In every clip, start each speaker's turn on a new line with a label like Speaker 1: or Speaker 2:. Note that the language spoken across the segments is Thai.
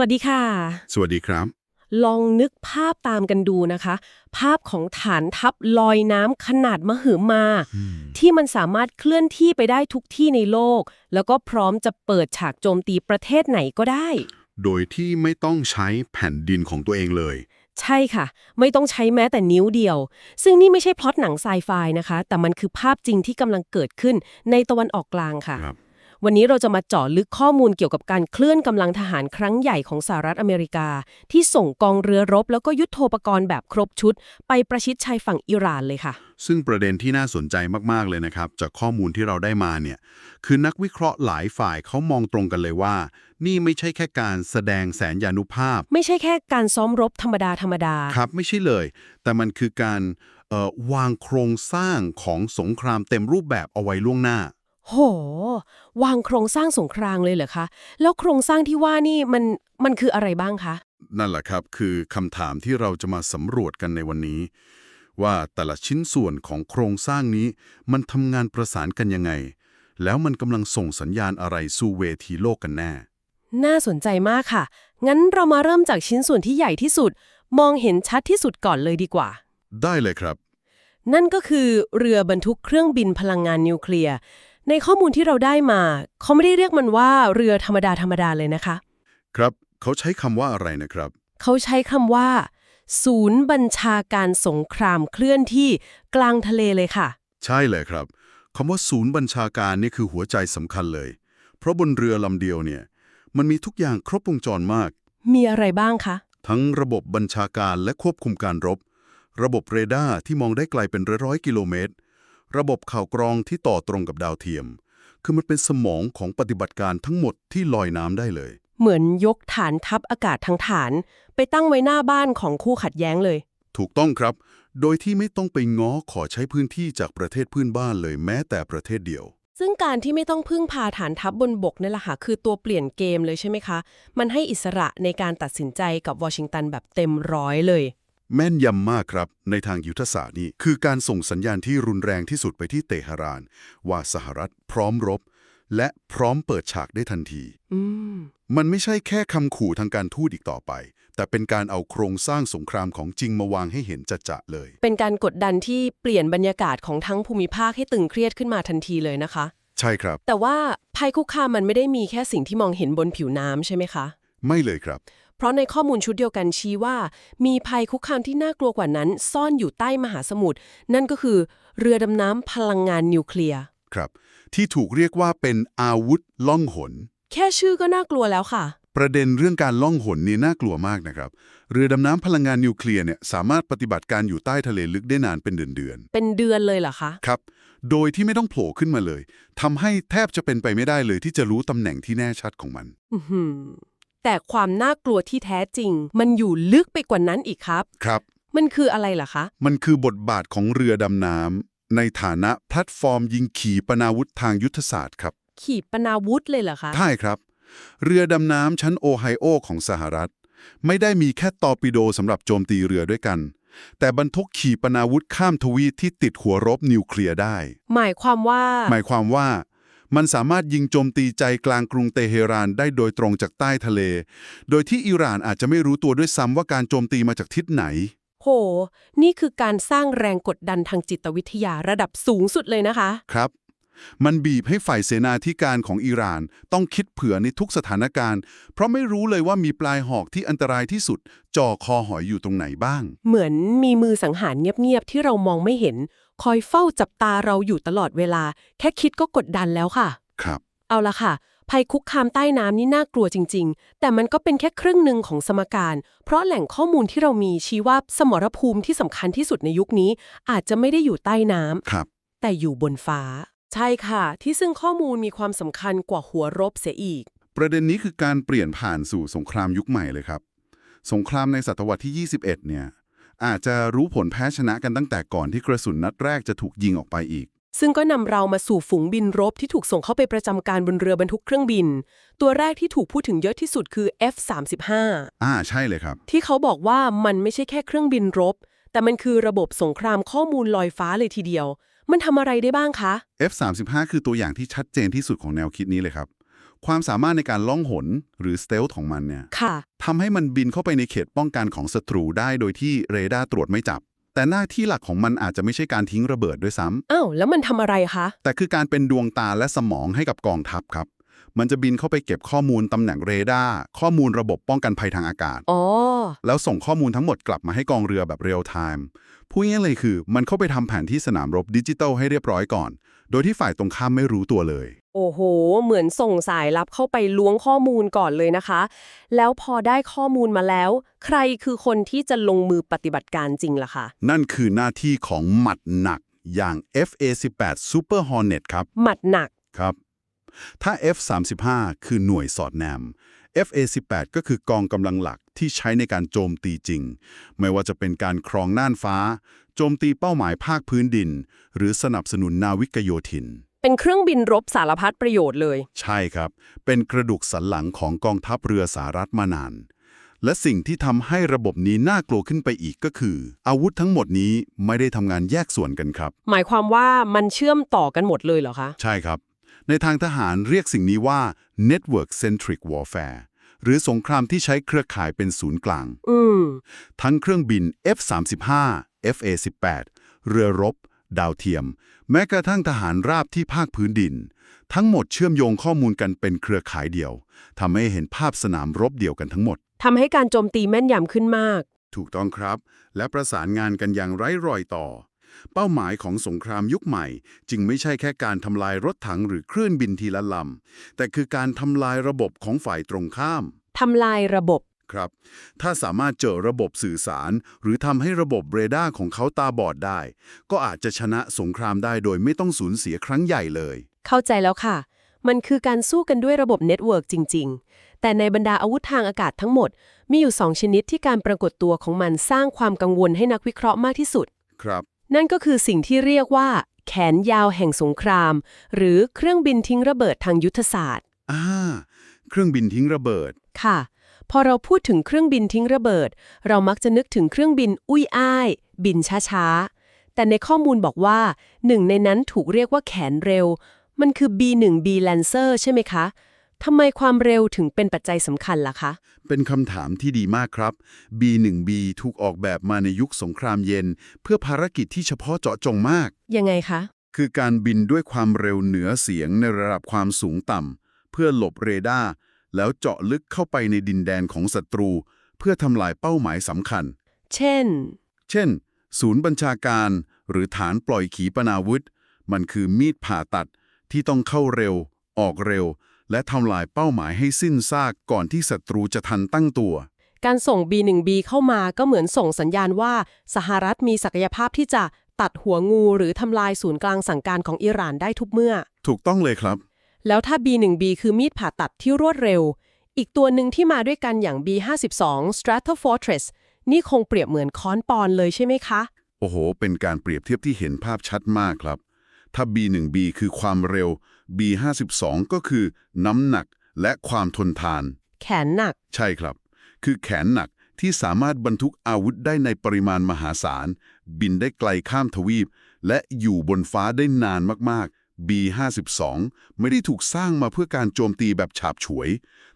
Speaker 1: วัสดีค่ะ
Speaker 2: สวัสดีครับ
Speaker 1: ลองนึกภาพตามกันดูนะคะ ภาพของฐานทัพลอยน้ำขนาดมหึมา ที่มันสามารถเคลื่อนที่ไปได้ทุกที่ในโลก แล้วก็พร้อมจะเปิดฉากโจมตีประเทศไหนก็ได้
Speaker 2: โดยที่ไม่ต้องใช้แผ่นดินของตัวเองเลย
Speaker 1: ใช่ค่ะ ไม่ต้องใช้แม้แต่นิ้วเดียว ซึ่งนี่ไม่ใช่พล็อตหนังไซไฟนะคะ แต่มันคือภาพจริงที่กำลังเกิดขึ้นในตะวันออกกลางค่ะ
Speaker 2: ครับ
Speaker 1: วันนี้เราจะมาเจาะลึกข้อมูลเกี่ยวกับการเคลื่อนกำลังทหารครั้งใหญ่ของสหรัฐอเมริกา ที่ส่งกองเรือรบ แล้วก็ยุทโธปกรณ์แบบครบชุด ไปประชิดชายฝั่งอิหร่านเลยค่ะ
Speaker 2: ซึ่งประเด็นที่น่าสนใจมากๆเลยนะครับ จากข้อมูลที่เราได้มาเนี่ยคือนักวิเคราะห์หลายฝ่ายเขามองตรงกันเลยว่า นี่ไม่ใช่แค่การแสดงแสนยานุภาพ
Speaker 1: ไม่ใช่แค่การซ้อมรบธรรมดาธรรมดา
Speaker 2: ครับไม่ใช่เลย แต่มันคือการเอ่อวางโครงสร้างของสงครามเต็มรูปแบบเอาไว้ล่วงหน้า
Speaker 1: โห วางโครงสร้างสงครามเลยเหรอคะ แล้วโครงสร้างที่ว่านี่มันมันคืออะไรบ้างคะ
Speaker 2: นั่นแหละครับคือคำถามที่เราจะมาสำรวจกันในวันนี้ ว่าแต่ละชิ้นส่วนของโครงสร้างนี้ มันทำงานประสานกันยังไง แล้วมันกำลังส่งสัญญาณอะไรสู่เวทีโลกกันแน่
Speaker 1: น่าสนใจมากค่ะ งั้นเรามาเริ่มจากชิ้นส่วนที่ใหญ่ที่สุด มองเห็นชัดที่สุดก่อนเลยดีกว่า
Speaker 2: ได้เลยครับ
Speaker 1: นั่นก็คือเรือบรรทุกเครื่องบินพลังงานนิวเคลียร์ ในข้อมูลที่เราได้มา เขาไม่ได้เรียกมันว่าเรือธรรมดาธรรมดาเลยนะคะ
Speaker 2: ครับเขาใช้คำว่าอะไรนะครับ
Speaker 1: เขาใช้คำว่า ศูนย์บัญชาการสงครามเคลื่อนที่กลางทะเลเลยค่ะ
Speaker 2: ใช่เลยครับคำว่าศูนย์บัญชาการนี่คือหัวใจสำคัญเลย เพราะบนเรือลำเดียวเนี่ย มันมีทุกอย่างครบวงจรมาก
Speaker 1: มีอะไรบ้างคะ
Speaker 2: ทั้งระบบบัญชาการและควบคุมการรบ ระบบเรดาร์ที่มองได้ไกลเป็นร้อยๆกิโลเมตร ระบบข่าวกรองที่ต่อตรงกับดาวเทียม คือมันเป็นสมองของปฏิบัติการทั้งหมดที่ลอยน้ำได้เลย
Speaker 1: เหมือนยกฐานทัพอากาศทั้งฐาน ไปตั้งไว้หน้าบ้านของคู่ขัดแย้งเลย
Speaker 2: ถูกต้องครับ โดยที่ไม่ต้องไปง้อขอใช้พื้นที่จากประเทศเพื่อนบ้านเลยแม้แต่ประเทศเดียว
Speaker 1: ซึ่งการที่ไม่ต้องพึ่งพาฐานทัพบบนบกนี่แหละค่ะคือตัวเปลี่ยนเกมเลยใช่ไหมคะ มันให้อิสระในการตัดสินใจกับวอชิงตันแบบเต็มร้อยเลย
Speaker 2: แม่นยำมากครับ ในทางยุทธศาสตร์นี่คือการส่งสัญญาณที่รุนแรงที่สุดไปที่เตหะราน ว่าสหรัฐพร้อมรบ และพร้อมเปิดฉากได้ทันที
Speaker 1: อืม
Speaker 2: มันไม่ใช่แค่คำขู่ทางการทูตอีกต่อไป แต่เป็นการเอาโครงสร้างสงครามของจริงมาวางให้เห็นจะจะๆเลย
Speaker 1: เป็นการกดดันที่เปลี่ยนบรรยากาศของทั้งภูมิภาคให้ตึงเครียดขึ้นมาทันทีเลยนะคะ
Speaker 2: ใช่ครับ
Speaker 1: แต่ว่าภัยคุกคามมันไม่ได้มีแค่สิ่งที่มองเห็นบนผิวน้ำใช่ไหมคะ
Speaker 2: ไม่เลยครับ
Speaker 1: เพราะในข้อมูลชุดเดียวกันชี้ว่า มีภัยคุกคามที่น่ากลัวกว่านั้น ซ่อนอยู่ใต้มหาสมุทรนั่นก็คือ เรือดำน้ำพลังงานนิวเคลียร์
Speaker 2: ครับ ที่ถูกเรียกว่าเป็นอาวุธล่องหน
Speaker 1: แค่ชื่อก็น่ากลัวแล้วค่ะ
Speaker 2: ประเด็นเรื่องการล่องหนนี่น่ากลัวมากนะครับ เรือดำน้ำพลังงานนิวเคลียร์เนี่ยสามารถปฏิบัติการอยู่ใต้ทะเลลึกได้นานเป็นเดือน
Speaker 1: เป็นเดือนเลยเหรอคะ
Speaker 2: ๆครับ โดยที่ไม่ต้องโผล่ขึ้นมาเลยทำให้แทบจะเป็นไปไม่ได้เลยที่จะรู้ตำแหน่งที่แน่ชัดของมัน
Speaker 1: อื้อหือ แต่ความน่ากลัวที่แท้จริง มันอยู่ลึกไปกว่านั้นอีกครับ
Speaker 2: ครับ
Speaker 1: มันคืออะไรล่ะคะ
Speaker 2: มันคือบทบาทของเรือดำน้ำในฐานะแพลตฟอร์มยิงขีปนาวุธทางยุทธศาสตร์ครับ
Speaker 1: ขีปนาวุธเลยเหรอคะ
Speaker 2: ใช่ครับ เรือดำน้ำชั้นโอไฮโอของสหรัฐ ไม่ได้มีแค่ตอร์ปิโดสำหรับโจมตีเรือด้วยกัน แต่บรรทุกขีปนาวุธข้ามทวีปที่ติดหัวรบนิวเคลียร์ได้
Speaker 1: หมายความว่า
Speaker 2: หมายความว่า มันสามารถยิงโจมตีใจกลางกรุงเตเฮรานได้โดยตรงจากใต้ทะเล โดยที่อิหร่านอาจจะไม่รู้ตัวด้วยซ้ำว่าการโจมตีมาจากทิศไหน
Speaker 1: โห นี่คือการสร้างแรงกดดันทางจิตวิทยาระดับสูงสุดเลยนะคะ
Speaker 2: ครับ มันบีบให้ฝ่ายเสนาธิการของอิหร่านต้องคิดเผื่อในทุกสถานการณ์ เพราะไม่รู้เลยว่ามีปลายหอกที่อันตรายที่สุด จ่อคอหอยอยู่ตรงไหนบ้าง
Speaker 1: เหมือนมีมือสังหารเงียบๆที่เรามองไม่เห็น คอยเฝ้าจับตาเราอยู่ตลอดเวลา แค่คิดก็กดดันแล้วค่ะ
Speaker 2: ครับ
Speaker 1: เอาละค่ะ ภัยคุกคามใต้น้ำนี่น่ากลัวจริง ๆ แต่มันก็เป็นแค่ครึ่งหนึ่งของสมการ เพราะแหล่งข้อมูลที่เรามีชี้ว่าสมรภูมิที่สำคัญที่สุดในยุคนี้ อาจจะไม่ได้อยู่ใต้น้ำ
Speaker 2: ครับ
Speaker 1: แต่อยู่บนฟ้า ใช่ค่ะ ที่ซึ่งข้อมูลมีความสำคัญกว่าหัวรบเสียอีก
Speaker 2: ประเด็นนี้คือการเปลี่ยนผ่านสู่สงครามยุคใหม่เลยครับ สงครามในศตวรรษที่ 21 เนี่ย อาจจะรู้ผลแพ้ชนะกันตั้งแต่ก่อนที่กระสุนนัดแรกจะถูกยิงออกไปอีก
Speaker 1: ซึ่งก็นำเรามาสู่ฝูงบินรบที่ถูกส่งเข้าไปประจำการบนเรือบรรทุกเครื่องบิน ตัวแรกที่ถูกพูดถึงเยอะที่สุดคือ F-35
Speaker 2: อ่าใช่เลยครับ
Speaker 1: ที่เขาบอกว่ามันไม่ใช่แค่เครื่องบินรบ แต่มันคือระบบสงครามข้อมูลลอยฟ้าเลยทีเดียว มันทำอะไรได้บ้างคะ
Speaker 2: F35 คือตัวอย่างที่ชัดเจนที่สุดของแนวคิดนี้เลยครับ ความสามารถในการล่องหนหรือสเตลของมันเนี่ย
Speaker 1: ค่ะ
Speaker 2: ทำให้มันบินเข้าไปในเขตป้องกันของศัตรูได้โดยที่เรดาร์ตรวจไม่จับ แต่หน้าที่หลักของมันอาจจะไม่ใช่การทิ้งระเบิดด้วยซ้ำ
Speaker 1: อ้าวแล้วมันทำอะไรคะ
Speaker 2: แต่คือการเป็นดวงตาและสมองให้กับกองทัพครับ มันจะบินเข้าไปเก็บข้อมูลตำแหน่งเรดาร์ข้อมูลระบบป้องกันภัยทางอากาศ
Speaker 1: อ๋อ
Speaker 2: แล้วส่งข้อมูลทั้งหมดกลับมาให้กองเรือแบบเรียลไทม์พูดง่ายๆเลยคือ มันเข้าไปทำแผนที่สนามรบดิจิตอลให้เรียบร้อยก่อน โดยที่ฝ่ายตรงข้ามไม่รู้ตัวเลย
Speaker 1: โอ้โห เหมือนส่งสายลับเข้าไปล้วงข้อมูลก่อนเลยนะคะ แล้วพอได้ข้อมูลมาแล้ว ใครคือคนที่จะลงมือปฏิบัติการจริงล่ะคะ
Speaker 2: นั่นคือหน้าที่ของหมัดหนักอย่าง FA-18 Super Hornet ครับ
Speaker 1: หมัดหนัก
Speaker 2: ครับ ถ้า F-35 คือหน่วยสอดแนม FA-18 ก็คือกองกำลังหลักที่ใช้ในการโจมตีจริง ไม่ว่าจะเป็นการครองน่านฟ้า โจมตีเป้าหมายภาคพื้นดิน หรือสนับสนุนนาวิกโยธิน
Speaker 1: เป็นเครื่องบินรบสารพัดประโยชน์เลย
Speaker 2: ใช่ครับ เป็นกระดูกสันหลังของกองทัพเรือสหรัฐมานาน และสิ่งที่ทำให้ระบบนี้น่ากลัวขึ้นไปอีกก็คือ อาวุธทั้งหมดนี้ไม่ได้ทำงานแยกส่วนกันครับ
Speaker 1: หมายความว่ามันเชื่อมต่อกันหมดเลยเหรอคะ
Speaker 2: ใช่ครับ ในทางทหารเรียกสิ่งนี้ว่า network centric warfare หรือสงครามที่ใช้เครือข่ายเป็นศูนย์กลาง
Speaker 1: อืม
Speaker 2: ทั้งเครื่องบิน F-35 FA-18 เรือรบ ดาวเทียม แม้กระทั่งทหารราบที่ภาคพื้นดิน ทั้งหมดเชื่อมโยงข้อมูลกันเป็นเครือข่ายเดียวทำให้เห็นภาพสนามรบเดียวกันทั้งหมด
Speaker 1: ทำให้การโจมตีแม่นยำขึ้นมาก
Speaker 2: ถูกต้องครับ และประสานงานกันอย่างไร้รอยต่อ เป้าหมายของสงครามยุคใหม่ จึงไม่ใช่แค่การทำลายรถถังหรือเครื่องบินทีละลำ แต่คือการทำลายระบบของฝ่ายตรงข้าม
Speaker 1: ทำลายระบบ
Speaker 2: ครับ ถ้าสามารถเจอระบบสื่อสาร หรือทำให้ระบบเรดาร์ของเขาตาบอดได้ ก็อาจจะชนะสงครามได้โดยไม่ต้องสูญเสียครั้งใหญ่เลย
Speaker 1: เข้าใจแล้วค่ะ มันคือการสู้กันด้วยระบบเน็ตเวิร์กจริง ๆ แต่ในบรรดาอาวุธทางอากาศทั้งหมด มีอยู่สองชนิดที่การปรากฏตัวของมันสร้างความกังวลให้นักวิเคราะห์มากที่สุด
Speaker 2: ครับ
Speaker 1: นั่นก็คือสิ่งที่เรียกว่า แขนยาวแห่งสงคราม หรือเครื่องบินทิ้งระเบิดทางยุทธศาสตร์
Speaker 2: อ่าเครื่องบินทิ้งระเบิด
Speaker 1: ค่ะ พอเราพูดถึงเครื่องบินทิ้งระเบิด เรามักจะนึกถึงเครื่องบินอุ้ยอ้าย บินช้าๆ แต่ในข้อมูลบอกว่าหนึ่งในนั้นถูกเรียกว่าแขนเร็ว มันคือ B1B Lancer ใช่ไหมคะ ทำไมความเร็วถึงเป็นปัจจัยสำคัญล่ะคะ
Speaker 2: เป็นคำถามที่ดีมากครับ B1B ถูกออกแบบมาในยุคสงครามเย็น เพื่อภารกิจที่เฉพาะเจาะจงมาก
Speaker 1: ยังไงคะ
Speaker 2: คือการบินด้วยความเร็วเหนือเสียงในระดับความสูงต่ำเพื่อหลบเรดาร์แล้วเจาะลึกเข้าไปในดินแดนของศัตรู เพื่อทำลายเป้าหมายสำคัญ
Speaker 1: เช่น
Speaker 2: เช่น ศูนย์บัญชาการ หรือฐานปล่อยขีปนาวุธ มันคือมีดผ่าตัดที่ต้องเข้าเร็ว ออกเร็ว และทำลายเป้าหมายให้สิ้นซากก่อนที่ศัตรูจะทันตั้งตัว
Speaker 1: การส่ง B1B เข้ามาก็เหมือนส่งสัญญาณว่า สหรัฐมีศักยภาพที่จะตัดหัวงูหรือทำลายศูนย์กลางสั่งการของอิหร่านได้ทุกเมื่อ
Speaker 2: ถูกต้องเลยครับ
Speaker 1: แล้วถ้า B1B คือมีดผ่าตัดที่รวดเร็ว อีกตัวหนึ่งที่มาด้วยกันอย่าง B52 Stratofortress นี่คงเปรียบเหมือนค้อนปอนเลยใช่ไหมคะ
Speaker 2: โอ้โห เป็นการเปรียบเทียบที่เห็นภาพชัดมากครับ ถ้า B1B คือความเร็ว B52 ก็คือน้ำหนักและความทนทาน
Speaker 1: แขนหนัก
Speaker 2: ใช่ครับ คือแขนหนักที่สามารถบรรทุกอาวุธได้ในปริมาณมหาศาล บินได้ไกลข้ามทวีป และอยู่บนฟ้าได้นานมากๆ B52 ไม่ได้ถูกสร้างมาเพื่อการโจมตีแบบฉาบฉวย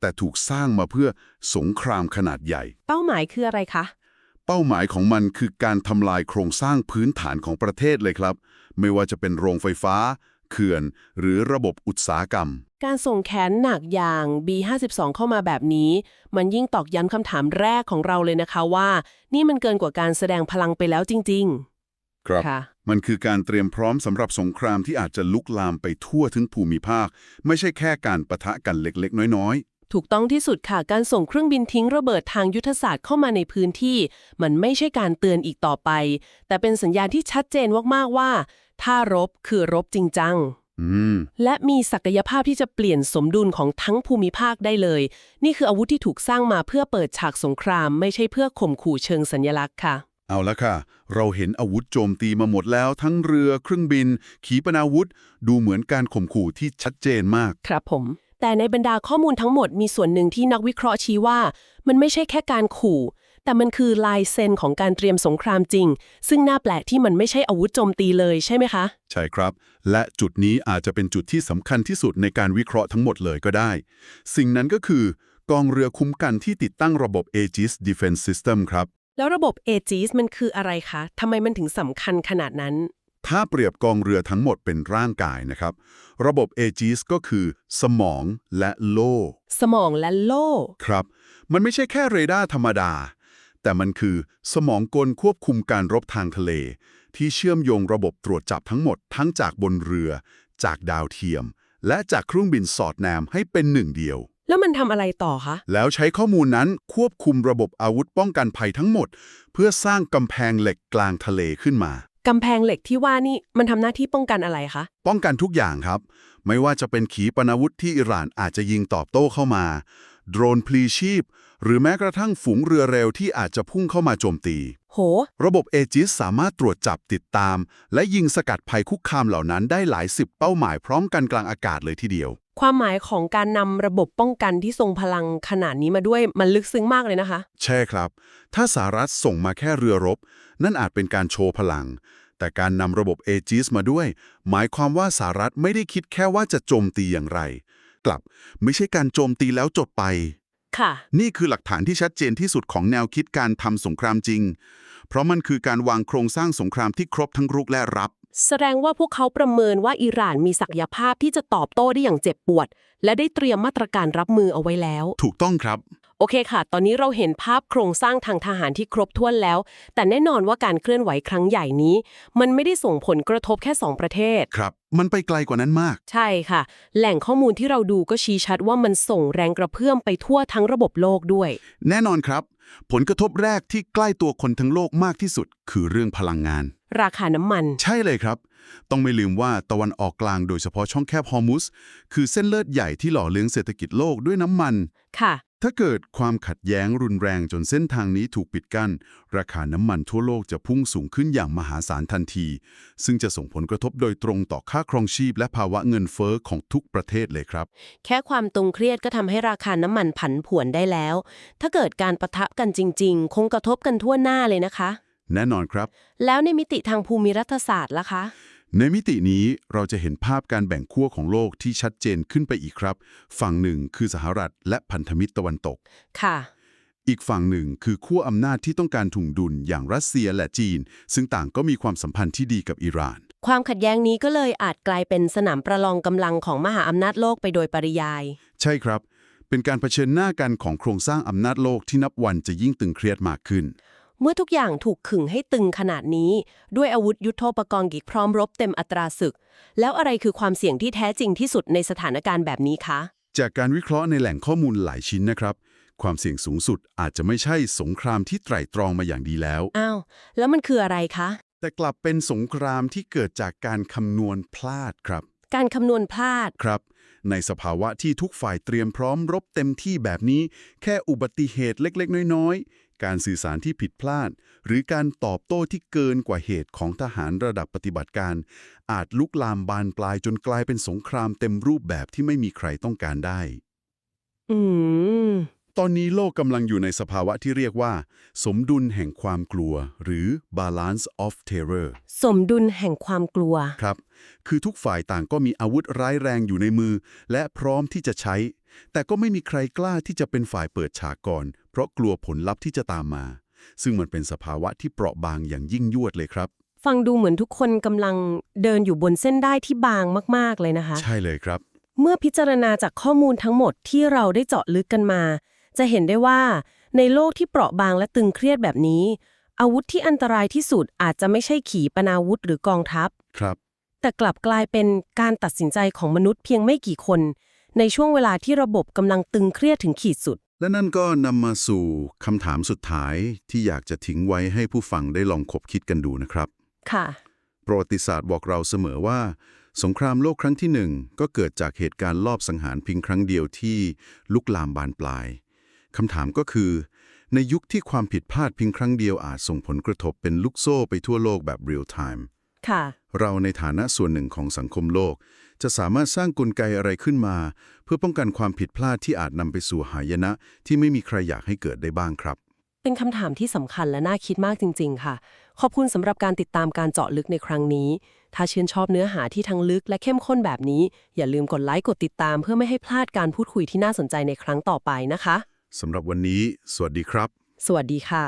Speaker 2: แต่ถูกสร้างมาเพื่อสงครามขนาดใหญ่
Speaker 1: เป้าหมายคืออะไรคะ
Speaker 2: เป้าหมายของมันคือการทำลายโครงสร้างพื้นฐานของประเทศเลยครับ ไม่ว่าจะเป็นโรงไฟฟ้า เขื่อน หรือระบบอุตสาหกรรม
Speaker 1: การส่งแขนหนักอย่าง B52 เข้ามาแบบนี้ มันยิ่งตอกย้ำคำถามแรกของเราเลยนะคะว่า นี่มันเกินกว่าการแสดงพลังไปแล้วจริง
Speaker 2: ครับ
Speaker 1: ค่ะ
Speaker 2: มันคือการเตรียมพร้อมสำหรับสงครามที่อาจจะลุกลามไปทั่วถึงภูมิภาค ไม่ใช่แค่การประทะกันเล็กๆ น้อย
Speaker 1: ๆ ถูกต้องที่สุดค่ะ การส่งเครื่องบินทิ้งระเบิดทางยุทธศาสตร์เข้ามาในพื้นที่ มันไม่ใช่การเตือนอีกต่อไป แต่เป็นสัญญาณที่ชัดเจนมากๆว่า ถ้ารบคือรบจริงจัง
Speaker 2: ๆอืม
Speaker 1: และมีศักยภาพที่จะเปลี่ยนสมดุลของทั้งภูมิภาคได้เลย นี่คืออาวุธที่ถูกสร้างมาเพื่อเปิดฉากสงคราม ไม่ใช่เพื่อข่มขู่เชิงสัญลักษณ์ค่ะ
Speaker 2: เอาละค่ะ เราเห็นอาวุธโจมตีมาหมดแล้ว ทั้งเรือเครื่องบิน ขีปนาวุธ ดูเหมือนการข่มขู่ที่ชัดเจนมาก
Speaker 1: ครับผม แต่ในบรรดาข้อมูลทั้งหมดมีส่วนหนึ่งที่นักวิเคราะห์ชี้ว่า มันไม่ใช่แค่การขู่ แต่มันคือลายเซ็นของการเตรียมสงครามจริง ซึ่งน่าแปลกที่มันไม่ใช่อาวุธโจมตีเลยใช่ไหมคะ
Speaker 2: ใช่ครับ และจุดนี้อาจจะเป็นจุดที่สำคัญที่สุดในการวิเคราะห์ทั้งหมดเลยก็ได้ สิ่งนั้นก็คือกองเรือคุ้มกันที่ติดตั้งระบบ Aegis Defense System ครับ
Speaker 1: แล้วระบบ Aegis มันคืออะไรคะทำไมมันถึงสำคัญขนาดนั้น
Speaker 2: ถ้าเปรียบกองเรือทั้งหมดเป็นร่างกายนะครับ ระบบ Aegis ก็คือ สมองและโล่
Speaker 1: สมองและโล่
Speaker 2: ครับ มันไม่ใช่แค่เรดาร์ธรรมดา แต่มันคือสมองกลควบคุมการรบทางทะเล ที่เชื่อมโยงระบบตรวจจับทั้งหมดทั้งจากบนเรือ จากดาวเทียม และจากเครื่องบินสอดแนมให้เป็นหนึ่งเดียว
Speaker 1: แล้วมันทำอะไรต่อคะ
Speaker 2: แล้วใช้ข้อมูลนั้นควบคุมระบบอาวุธป้องกันภัยทั้งหมด เพื่อสร้างกำแพงเหล็กกลางทะเลขึ้นมา
Speaker 1: กำแพงเหล็กที่ว่านี่มันทำหน้าที่ป้องกันอะไรคะ
Speaker 2: ป้องกันทุกอย่างครับ ไม่ว่าจะเป็นขีปนาวุธที่อิหร่านอาจจะยิงตอบโต้เข้ามา โดรนพลีชีพ หรือแม้กระทั่งฝูงเรือเร็วที่อาจจะพุ่งเข้ามาโจมตี
Speaker 1: โห
Speaker 2: ระบบเอจิสสามารถตรวจจับติดตาม และยิงสกัดภัยคุกคามเหล่านั้นได้หลายสิบเป้าหมายพร้อมกันกลางอากาศเลยทีเดียว
Speaker 1: ความหมายของการนำระบบป้องกันที่ทรงพลังขนาดนี้มาด้วยมันลึกซึ้งมากเลยนะคะ
Speaker 2: ใช่ครับ ถ้าสหรัฐส่งมาแค่เรือรบ นั่นอาจเป็นการโชว์พลัง แต่การนำระบบเอจิสมาด้วย หมายความว่าสหรัฐไม่ได้คิดแค่ว่าจะโจมตีอย่างไร กลับไม่ใช่การโจมตีแล้วจบไป
Speaker 1: ค่ะ
Speaker 2: นี่คือหลักฐานที่ชัดเจนที่สุดของแนวคิดการทำสงครามจริง เพราะมันคือการวางโครงสร้างสงครามที่ครบทั้งรุกและรับ
Speaker 1: แสดงว่าพวกเขาประเมินว่าอิหร่านมีศักยภาพที่จะตอบโต้ได้อย่างเจ็บปวด และได้เตรียมมาตรการรับมือเอาไว้แล้ว
Speaker 2: ถูกต้องครับ
Speaker 1: โอเคค่ะ ตอนนี้เราเห็นภาพโครงสร้างทางทหารที่ครบถ้วนแล้ว แต่แน่นอนว่าการเคลื่อนไหวครั้งใหญ่นี้ มันไม่ได้ส่งผลกระทบแค่ 2 ประเทศ
Speaker 2: ครับ มันไปไกลกว่านั้นมาก
Speaker 1: ใช่ค่ะ แหล่งข้อมูลที่เราดูก็ชี้ชัดว่ามันส่งแรงกระเพื่อมไปทั่วทั้งระบบโลกด้วย
Speaker 2: แน่นอนครับ ผลกระทบแรกที่ใกล้ตัวคนทั้งโลกมากที่สุด คือเรื่องพลังงาน
Speaker 1: ราคาน้ำมัน
Speaker 2: ใช่เลยครับ ต้องไม่ลืมว่าตะวันออกกลางโดยเฉพาะช่องแคบฮอร์มุสคือเส้นเลือดใหญ่ที่หล่อเลี้ยงเศรษฐกิจโลกด้วยน้ำมัน
Speaker 1: ค่ะ
Speaker 2: ถ้าเกิดความขัดแย้งรุนแรงจนเส้นทางนี้ถูกปิดกั้น ราคาน้ำมันทั่วโลกจะพุ่งสูงขึ้นอย่างมหาศาลทันที ซึ่งจะส่งผลกระทบโดยตรงต่อค่าครองชีพและภาวะเงินเฟ้อของทุกประเทศเลยครับ
Speaker 1: แค่ความตึงเครียดก็ทำให้ราคาน้ำมันผันผวนได้แล้ว ถ้าเกิดการประทะกันจริง ๆ คงกระทบกันทั่วหน้าเลยนะคะ
Speaker 2: แน่นอนครับ
Speaker 1: แล้วในมิติทางภูมิรัฐศาสตร์ล่ะคะ
Speaker 2: ในมิตินี้เราจะเห็นภาพการแบ่งขั้วของโลกที่ชัดเจนขึ้นไปอีกครับ ฝั่งหนึ่งคือสหรัฐและพันธมิตรตะวันตก
Speaker 1: ค่ะ
Speaker 2: อีกฝั่งหนึ่งคือขั้วอำนาจที่ต้องการถุงดุลอย่างรัสเซียและจีน ซึ่งต่างก็มีความสัมพันธ์ที่ดีกับอิหร่าน
Speaker 1: ความขัดแย้งนี้ก็เลยอาจกลายเป็นสนามประลองกำลังของมหาอำนาจโลกไปโดยปริยาย
Speaker 2: ใช่ครับ เป็นการเผชิญหน้ากันของโครงสร้างอำนาจโลกที่นับวันจะยิ่งตึงเครียดมากขึ้น
Speaker 1: เมื่อทุกอย่างถูกขึงให้ตึงขนาดนี้ ด้วยอาวุธยุโทโธปกรณ์กิกพร้อมรบเต็มอัตราศึก แล้วอะไรคือความเสี่ยงที่แท้จริงที่สุดในสถานการณ์แบบนี้คะ
Speaker 2: จากการวิเคราะห์ในแหล่งข้อมูลหลายชิ้นนะครับ ความเสี่ยงสูงสุดอาจจะไม่ใช่สงครามที่ไตร่ตรองมาอย่างดีแล้ว
Speaker 1: อ้าว แล้วมันคืออะไรคะ
Speaker 2: แต่กลับเป็นสงครามที่เกิดจากการคำนวณพลาดครับ
Speaker 1: การคำนวณพลาด
Speaker 2: ครับ ในสภาวะที่ทุกฝ่ายเตรียมพร้อมรบเต็มที่แบบนี้ แค่อุบัติเหตุเล็กๆ น้อยๆ การสื่อสารที่ผิดพลาด หรือการตอบโต้ที่เกินกว่าเหตุของทหารระดับปฏิบัติการ อาจลุกลามบานปลายจนกลายเป็นสงครามเต็มรูปแบบที่ไม่มีใครต้องการได้
Speaker 1: อืม
Speaker 2: ตอนนี้โลกกำลังอยู่ในสภาวะที่เรียกว่า สมดุลแห่งความกลัว หรือ balance of terror
Speaker 1: สมดุลแห่งความกลัว
Speaker 2: ครับ คือทุกฝ่ายต่างก็มีอาวุธร้ายแรงอยู่ในมือ และพร้อมที่จะใช้ แต่ก็ไม่มีใครกล้าที่จะเป็นฝ่ายเปิดฉากก่อน เพราะกลัวผลลัพธ์ที่จะตามมา ซึ่งมันเป็นสภาวะที่เปราะบางอย่างยิ่งยวดเลยครับ
Speaker 1: ฟังดูเหมือนทุกคนกำลังเดินอยู่บนเส้นได้ที่บางมาก ๆ เลยนะคะ
Speaker 2: ใช่เลยครับ
Speaker 1: เมื่อพิจารณาจากข้อมูลทั้งหมดที่เราได้เจาะลึกกันมา จะเห็นได้ว่า ในโลกที่เปราะบางและตึงเครียดแบบนี้ อาวุธที่อันตรายที่สุดอาจจะไม่ใช่ขีปนาวุธหรือกองทัพ
Speaker 2: ครับ
Speaker 1: แต่กลับกลายเป็นการตัดสินใจของมนุษย์เพียงไม่กี่คน ในช่วงเวลาที่ระบบกำลังตึงเครียดถึงขีดสุด
Speaker 2: และนั่นก็นำมาสู่คำถามสุดท้ายที่อยากจะทิ้งไว้ให้ผู้ฟังได้ลองคบคิดกันดูนะครับ
Speaker 1: ค่ะ
Speaker 2: ประวัติศาสตร์บอกเราเสมอว่า สงครามโลกครั้งที่หนึ่งก็เกิดจากเหตุการณ์ลอบสังหารเพียงครั้งเดียวที่ลุกลามบานปลายคำถามก็คือ ในยุคที่ความผิดพลาดเพียงครั้งเดียวอาจส่งผลกระทบเป็นลูกโซ่ไปทั่วโลกแบบเรียลไทม์
Speaker 1: ค่ะ
Speaker 2: เราในฐานะส่วนหนึ่งของสังคมโลก จะสามารถสร้างกลไกอะไรขึ้นมา เพื่อป้องกันความผิดพลาดที่อาจนำไปสู่หายนะ ที่ไม่มีใครอยากให้เกิดได้บ้างครับ
Speaker 1: เป็นคำถามที่สำคัญและน่าคิดมากจริง ๆ ค่ะ ขอบคุณสำหรับการติดตามการเจาะลึกในครั้งนี้ ถ้าชื่นชอบเนื้อหาที่ทั้งลึกและเข้มข้นแบบนี้ อย่าลืมกดไลค์กดติดตาม เพื่อไม่ให้พลาดการพูดคุยที่น่าสนใจในครั้งต่อไปนะคะ
Speaker 2: สำหรับวันนี้ สวัสดีครับ
Speaker 1: สวัสดีค่ะ